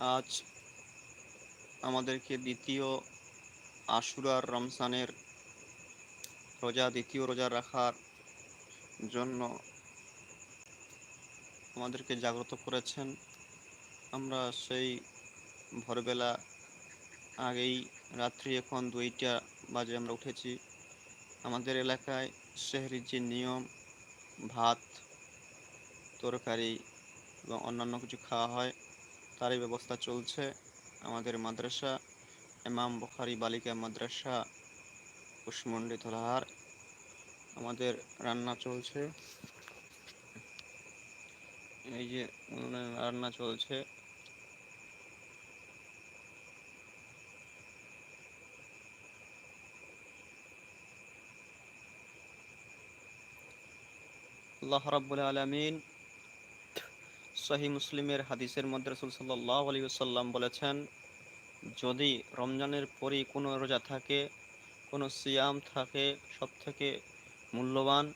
আজ আমাদেরকে দ্বিতীয় আশুরার রমজানের রোজা, দ্বিতীয় রোজা রাখার জন্য আমাদেরকে জাগ্রত করেছেন। আমরা সেই ভোরবেলা আগেই রাত্রি এখন দুইটা বাজে আমরা উঠেছি। আমাদের এলাকায় শেহরির যে নিয়ম, ভাত, তরকারি এবং অন্যান্য কিছু খাওয়া হয় তারই ব্যবস্থা চলছে। আমাদের মাদ্রাসা এমাম বখারি, বালিকা মাদ্রাসা, কুশমন্ডি ধলাহার আমাদের রান্না চলছে। এই যে রান্না চলছে। আল্লাহ রাব্বুল আলামিন সহি মুসলিমের হাদিসের মধ্যে রসুল সাল্লাহ আলী সাল্লাম বলেছেন, যদি রমজানের পরই কোনো রোজা থাকে, কোনো সিয়াম থাকে সব থেকে মূল্যবান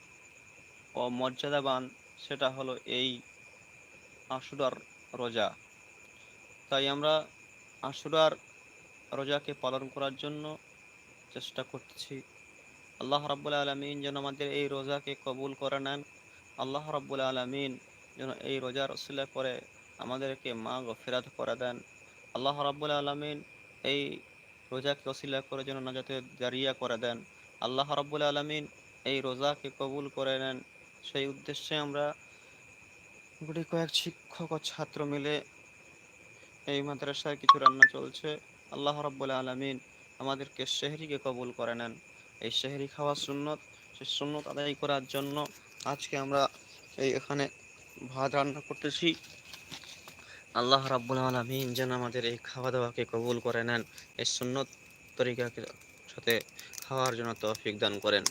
ও মর্যাদাবান সেটা হলো এই আশুরার রোজা। তাই আমরা আশুরার রোজাকে পালন করার জন্য চেষ্টা করতেছি আল্লাহ রাব্বুল আলমিন যেন আমাদের এই রোজাকে কবুল করে নেন। আল্লাহ রাব্বুল আলমিন যেন এই রোজার রসিলা করে আমাদেরকে মা গফেরাত করে দেন। আল্লাহ রাব্বুল আলমিন এই রোজাকে রসিলা করে যেন নাজাতে জারিয়া করে দেন। আল্লাহ রাব্বুল আলমিন এই রোজাকে কবুল করে নেন। সেই উদ্দেশ্যে আমরা গুটি কয়েক শিক্ষক ও ছাত্র মিলে এই মাদ্রাসায় কিছু রান্না চলছে। আল্লাহ রাব্বুল আলমিন আমাদেরকে শেহরিকে কবুল করে নেন। এই শেহরি খাওয়া সুন্নত, সেই সুন্নত আদায় করার জন্য আজকে আমরা এই এখানে ভাত রান্না করতেছি। আল্লাহ রাব্বুল আলমিন যেন আমাদের এই খাওয়া দাওয়াকে কবুল করে নেন এই সুন্নত তরিকাকে সাথে খাওয়ার জন্য তৌফিক দান করেন।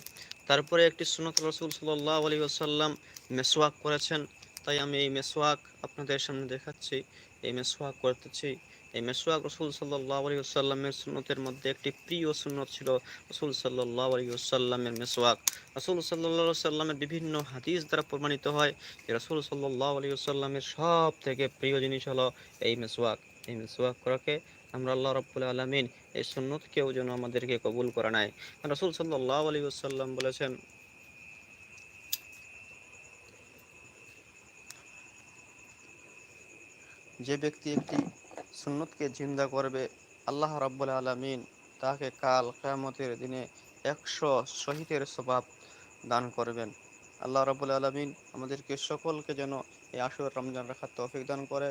তারপরে একটি সুনত রসুল সাল্লাহ আলী আসাল্লাম মেসোয়াক করেছেন। তাই আমি এই মেসোয়াক আপনাদের সামনে দেখাচ্ছি। এই মেসোয়াক করতেছি। এই মেসোয়াক রসুল সাল্লাহ আলী আসাল্লামের সুন্নতের মধ্যে একটি প্রিয় সুন্নত ছিল রসুল সাল্লাহ আলী আসাল্লামের মেসোয়াক রসুল সাল্লা সাল্লামের বিভিন্ন হাদিস দ্বারা প্রমাণিত হয় যে রসুল সাল্লাহ আলী আসাল্লামের সব থেকে প্রিয় জিনিস হলো এই মেসোয়াক এই মেসোয়াক করাকে আমরা আল্লাহ রব্বুল আলমিন এই সুন্নতকেও যেন আমাদেরকে কবুল করে নেয়। রসুল সাল্লাহ আলী আসাল্লাম বলেছেন যে ব্যক্তি একটি সুন্নতকে জিন্দা করবে, আল্লাহ রাব্বুল আলমিন তাকে কাল কেয়ামতের দিনে একশো শহীদের স্বভাব দান করবেন। আল্লাহ রাবুল আলমিন আমাদেরকে সকলকে যেন এই আসর রমজান রাখার তৌফিক দান করে।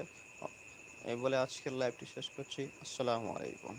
এই বলে আজকের লাইভটি শেষ করছি। আসসালামু আলাইকুম।